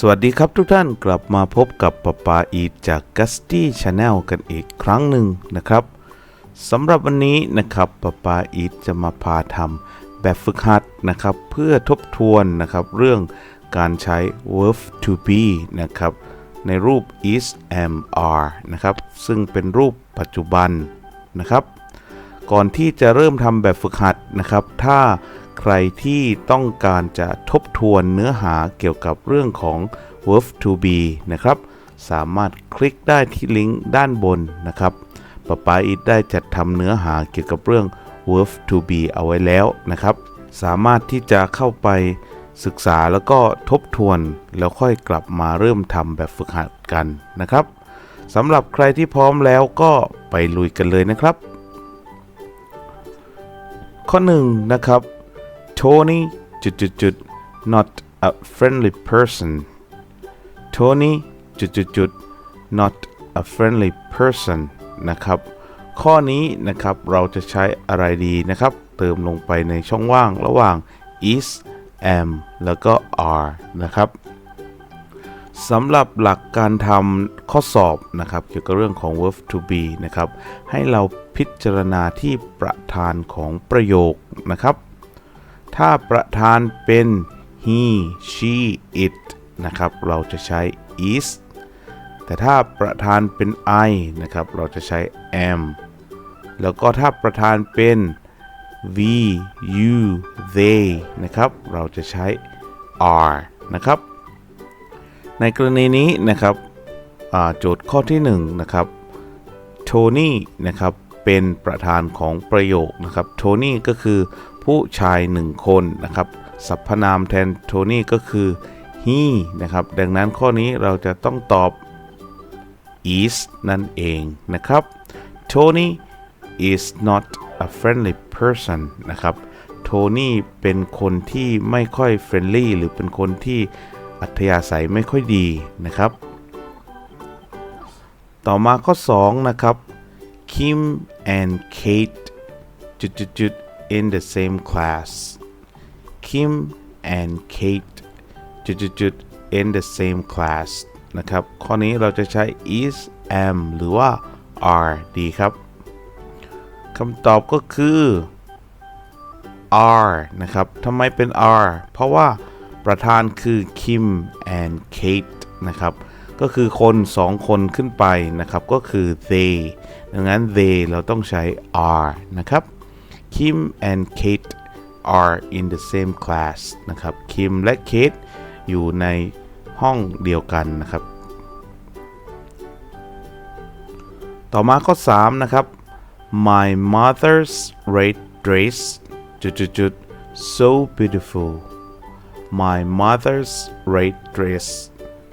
สวัสดีครับทุกท่านกลับมาพบกับปะปาอีทจากกัสตี้ชาแนลกันอีกครั้งหนึ่งนะครับสำหรับวันนี้นะครับปะปาอีทจะมาพาทำแบบฝึกหัดนะครับ เพื่อทบทวนนะครับ เรื่องการใช้ verb to be นะครับ ในรูป is am are นะครับ ซึ่งเป็นรูปปัจจุบันนะครับ ก่อนที่จะเริ่มทำแบบฝึกหัดนะครับ ถ้าใครที่ต้องการจะทบทวนเนื้อหาเกี่ยวกับเรื่องของ verb to be นะครับ สามารถคลิกได้ที่ลิงก์ด้านบนนะครับปะปาอิดได้จัดทำเนื้อหาเกี่ยวกับเรื่อง verb to be เอาไว้แล้วนะครับ สามารถที่จะเข้าไปศึกษาแล้วก็ทบทวน แล้วค่อยกลับมาเริ่มทำแบบฝึกหัดกันนะครับสำหรับใครที่พร้อมแล้วก็ไปลุยกันเลยนะครับ ข้อหนึ่งนะครับ Tony จุดจุดจุด not a friendly person Tony จุดจุดจุด not a friendly person นะครับ ข้อนี้นะครับเราจะใช้อะไรดีนะครับ เติมลงไปในช่องว่างระหว่าง is am แล้วก็ are นะครับ สำหรับหลักการทำข้อสอบนะครับ เกี่ยวกับเรื่องของ verb to be นะครับ ให้เราพิจารณาที่ประธานของประโยคนะครับ ถ้าประธานเป็น he she it นะครับ เราจะใช้ is แต่ถ้าประธานเป็น I นะครับ เราจะใช้ am แล้วก็ถ้าประธานเป็น we you they นะครับ เราจะใช้ are นะครับ ในกรณีนี้นะครับโจทย์ข้อที่1นะครับโทนี่นะครับเป็นประธานของประโยคนะครับโทนี่ก็คือผู้ชายหนึ่งคนนะครับสรรพนามแทนโทนี่ก็คือ he นะครับดังนั้นข้อนี้เราจะต้องตอบ is นั่นเองนะครับ Tony is not a friendly person นะครับโทนี่เป็นคนที่ไม่ค่อย friendly หรือเป็นคนที่ อัธยาศัยไม่ค่อยดีนะครับ ต่อมาข้อ 2 นะครับ Kim and Kate จุดจุดจุด in the same class Kim and Kate จุดจุดจุด in the same class นะครับ ข้อนี้เราจะใช้ is am หรือว่า are ดีครับคำตอบก็คือ are นะครับทำไมเป็น are เพราะว่า ประธานคือ Kim and Kate นะครับก็คือคนสองคนขึ้นไปนะครับ ก็คือ they ดังนั้น they เราต้องใช้ are นะครับ Kim and Kate are in the same class นะครับ Kim และ Kate อยู่ในห้องเดียวกันนะครับ ต่อมาข้อ 3 นะครับ My mother's red dress จุดจุดจุด so beautiful My mother's red dress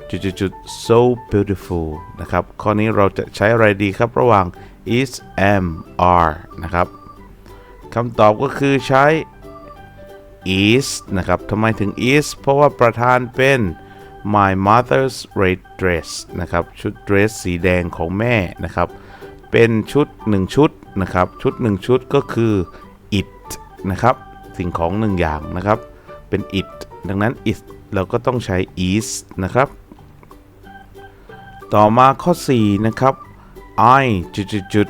จุดจุดจุด so beautiful นะครับ ข้อนี้เราจะใช้อะไรดีครับระหว่าง is am are นะครับคำตอบก็คือใช้ is นะครับทำไมถึง is เพราะว่าประธานเป็น my mother's red dress นะครับ ชุด dress สีแดงของแม่นะครับ เป็นชุด 1 ชุดนะครับ ชุด 1 ชุดก็คือ it นะครับ สิ่งของ 1 อย่างนะครับ เป็น it ดังนั้น it เราก็ต้องใช้ is นะครับ ต่อมาข้อ 4 นะครับ I จุดจุดจุด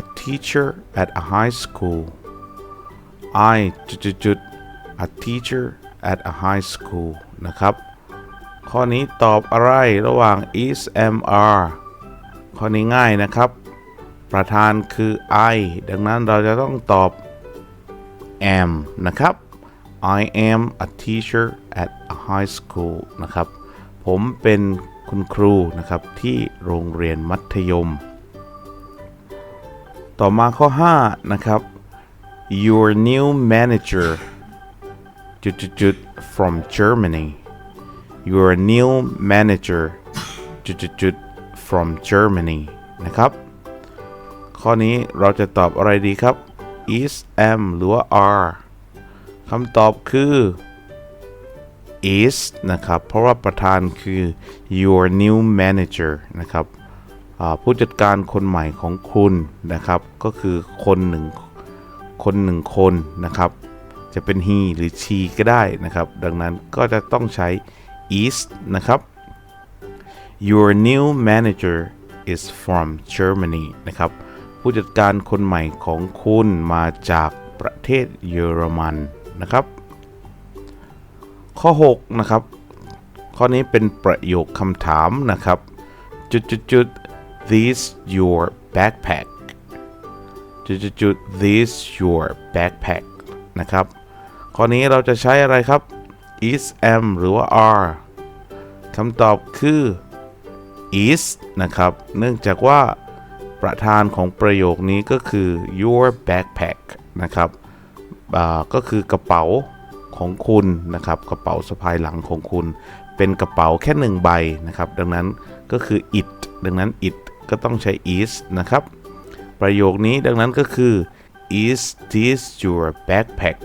a teacher at a high school I จุดจุดจุด a teacher at a high school นะครับ ข้อนี้ตอบอะไรระหว่าง is am are ข้อนี้ง่ายนะครับ ประธานคือ I ดังนั้นเราจะต้องตอบ am นะครับ I am a teacher at a high school นะครับ ผมเป็นคุณครูนะครับที่โรงเรียนมัธยม ต่อมาข้อ 5 นะครับ your new manager จุดจุดจุด from Germany your new manager จุดจุดจุด from Germany นะครับ ข้อนี้เราจะตอบอะไรดีครับ is am หรือว่า are คำตอบคือ is นะครับ เพราะว่าประธานคือ your new manager นะครับผู้จัดการคนใหม่ของคุณนะครับ ก็คือคนหนึ่งคนหนึ่งคนนะครับ จะเป็น he หรือ she ก็ได้นะครับ ดังนั้นก็จะต้องใช้ is นะครับ Your new manager is from Germany นะครับ ผู้จัดการคนใหม่ของคุณมาจากประเทศเยอรมัน นะครับ ข้อ 6 นะครับ ข้อนี้เป็นประโยคคำถามนะครับ จุดจุดจุด this your backpack จุดจุดจุด this your backpack นะครับ ข้อนี้เราจะใช้อะไรครับ is am หรือว่า are คำตอบคือ is นะครับ เนื่องจากว่าประธานของประโยคนี้ก็คือ your backpack นะครับ ก็คือกระเป๋าของคุณนะครับกระเป๋าสะพายหลังของคุณ เป็นกระเป๋าแค่หนึ่งใบนะครับดังนั้นก็คือ it ดังนั้น it ก็ต้องใช้ is นะครับประโยคนี้ดังนั้นก็คือ is this your backpack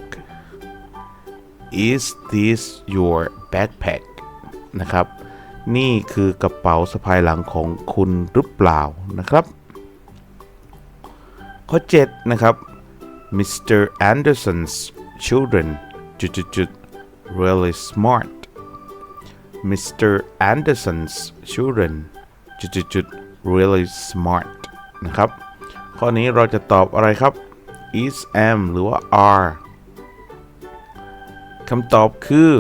is this your backpack นะครับนี่คือกระเป๋าสะพายหลังของคุณหรือเปล่านะครับ ข้อ7นะครับ Mr. Anderson's children really smart Mr. Anderson's children really smart นะครับ ข้อนี้เราจะตอบอะไรครับ is am หรือว่า are คำตอบคือ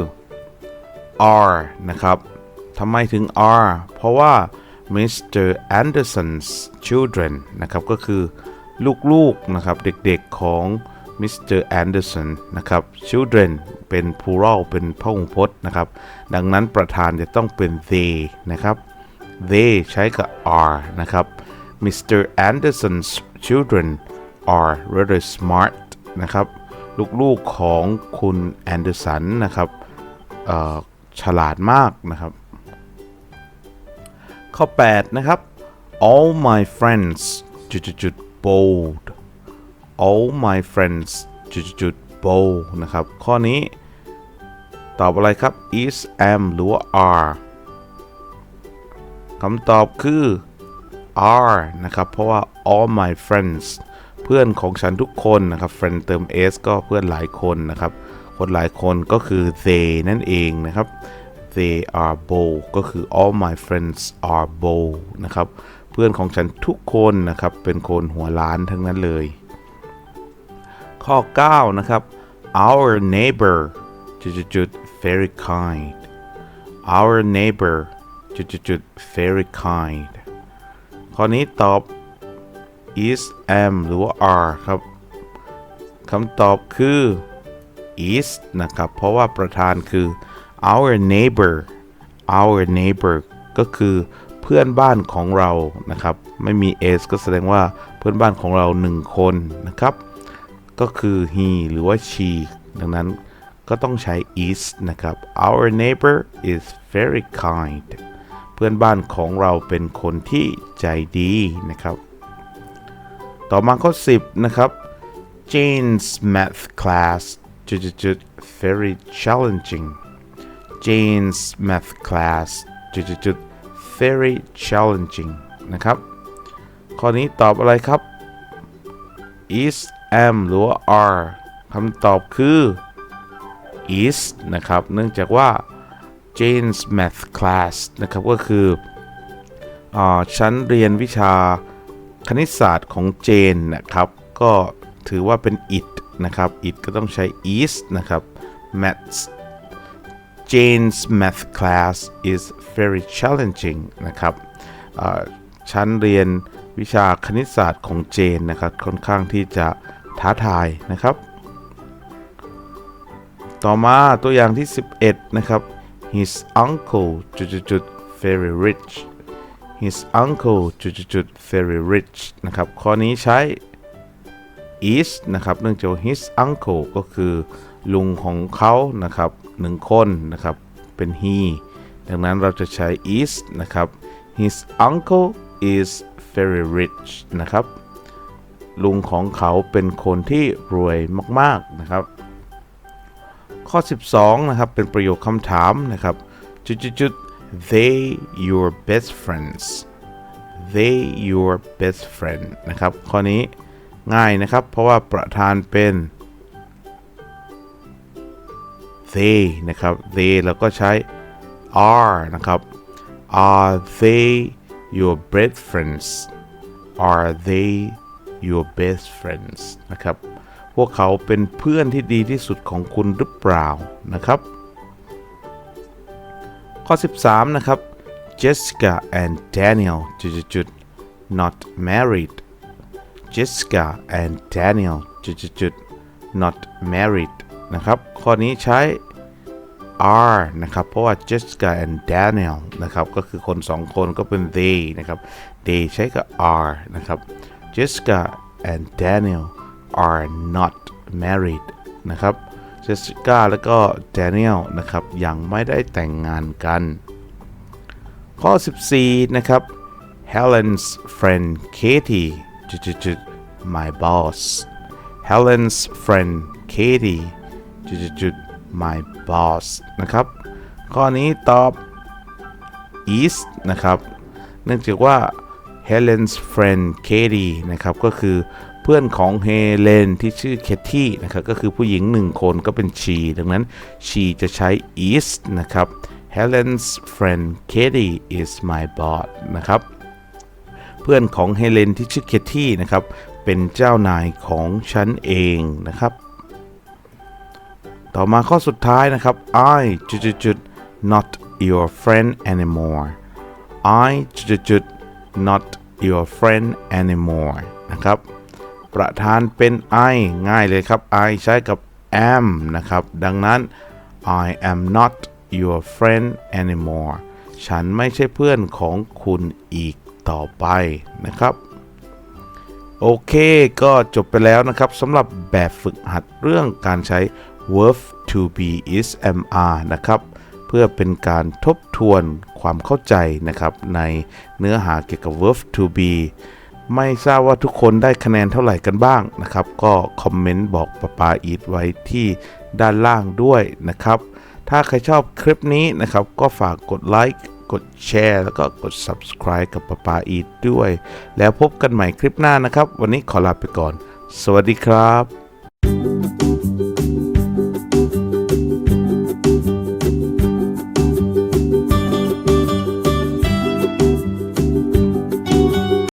are นะครับทำไมถึง are เพราะว่า Mr. Anderson's children นะครับ ก็คือ ลูกๆนะครับเด็กๆของ Mr. Anderson นเดอร์สันนะครับ children เป็น plural เป็นพหูพจน์นะครับ ดังนั้นประธานจะต้องเป็น they นะครับ they ใช้กับ are นะครับ Mr. Anderson's children are rather smart นะครับ ลูกๆของคุณแอนเดอร์สันนะครับฉลาดมากนะครับ ข้อ 8 นะครับ all my friends จุดจุดจุด bold all my friends จุดจุด bold นะครับ ข้อนี้ตอบอะไรครับ is am หรือว่า are คำตอบคือ are นะครับ เพราะว่า all my friends เพื่อนของฉันทุกคนนะครับ friend เติม s ก็เพื่อนหลายคนนะครับ คนหลายคนก็คือ they นั่นเองนะครับ they are bold ก็คือ all my friends are bold นะครับ เพื่อนของฉันทุกคนนะครับเป็นคนหัวล้านทั้งนั้นเลย ข้อ 9 นะครับ our neighbor จุดจุดจุด very kind our neighbor จุดจุดจุด very kind ข้อนี้ตอบ is am หรือว่า are ครับคำตอบคือ is นะครับ เพราะว่าประธานคือ our neighbor our neighbor ก็คือ เพื่อนบ้านของเรานะครับ ไม่มี s ก็แสดงว่าเพื่อนบ้านของเราหนึ่งคนนะครับ ก็คือ he หรือว่า she ดังนั้นก็ต้องใช้ is นะครับ our neighbor is very kind เพื่อนบ้านของเราเป็นคนที่ใจดีนะครับ ต่อมาข้อ 10 นะครับ Jane's math class จุดจุดจุด very challenging Jane's math class จุดจุดจุด very challenging นะครับ ข้อนี้ตอบอะไรครับ is am หรือว่า are คำตอบคือ is นะครับ เนื่องจากว่า Jane's math class นะครับ ก็คืออาชั้นเรียนวิชาคณิตศาสตร์ของเจนนะครับ ก็ถือว่าเป็น it นะครับ it ก็ต้องใช้ is นะครับ maths Jane's math class is very challenging นะครับชั้นเรียนวิชาคณิตศาสตร์ของเจนนะครับค่อนข้างที่จะท้าทายนะครับ ต่อมาตัวอย่างที่ 11 นะครับ his uncle จุดจุดจุด very rich his uncle จุดจุดจุด very rich นะครับ ข้อนี้ใช้ is นะครับ เนื่องจาก his uncle ก็คือ ลุงของเขานะครับหนึ่งคนนะครับเป็น he ดังนั้นเราจะใช้ is นะครับ his uncle is very rich นะครับลุงของเขาเป็นคนที่รวยมากๆนะครับ ข้อ 12 นะครับ เป็นประโยคคำถามนะครับจุดจุดจุด they your best friends they your best friend นะครับ ข้อนี้ง่ายนะครับ เพราะว่าประธานเป็น they นะครับ they แล้วก็ใช้ are นะครับ are they your best friends are they your best friends นะครับ พวกเขาเป็นเพื่อนที่ดีที่สุดของคุณหรือเปล่านะครับ ข้อ 13 นะครับ Jessica and Daniel จุดจุดๆ not married Jessica and Daniel จุดจุดๆ not married นะครับ ข้อนี้ใช้ are นะครับ เพราะว่า Jessica and Daniel นะครับ ก็คือคนสองคนก็เป็น they นะครับ they ใช้กับ are นะครับ Jessica and Daniel are not married นะครับ Jessica แล้วก็ Daniel นะครับ ยังไม่ได้แต่งงานกัน ข้อ 14 นะครับ Helen's friend Katie จุดจุดจุด my boss Helen's friend Katie จุดจุด my boss นะครับ ข้อนี้ตอบ is นะครับ เนื่องจากว่า Helen's friend Katie นะครับ ก็คือเพื่อนของเฮเลนที่ชื่อเคที่นะครับ ก็คือผู้หญิงหนึ่งคนก็เป็น she ดังนั้น she จะใช้ is นะครับ Helen's friend Katie is my boss นะครับ เพื่อนของเฮเลนที่ชื่อเคที่นะครับ เป็นเจ้านายของฉันเองนะครับ ต่อมาข้อสุดท้ายนะครับ I จุดจุดจุด not your friend anymore I จุดจุดจุด not your friend anymore นะครับ ประธานเป็น I ง่ายเลยครับ I ใช้กับ am นะครับ ดังนั้น I am not your friend anymore ฉันไม่ใช่เพื่อนของคุณอีกต่อไปนะครับ โอเคก็จบไปแล้วนะครับสำหรับแบบฝึกหัดเรื่องการใช้ verb to be is mr นะครับ เพื่อเป็นการทบทวนความเข้าใจนะครับในเนื้อหาเกี่ยวกับ verb to be ไม่ทราบว่าทุกคนได้คะแนนเท่าไหร่กันบ้างนะครับ ก็คอมเมนต์บอกปาปาอีทไว้ที่ด้านล่างด้วยนะครับ ถ้าใครชอบคลิปนี้นะครับ ก็ฝากกดไลค์กดแชร์แล้วก็กด subscribe กับปาปาอีทด้วย แล้วพบกันใหม่คลิปหน้านะครับ วันนี้ขอลาไปก่อน สวัสดีครับ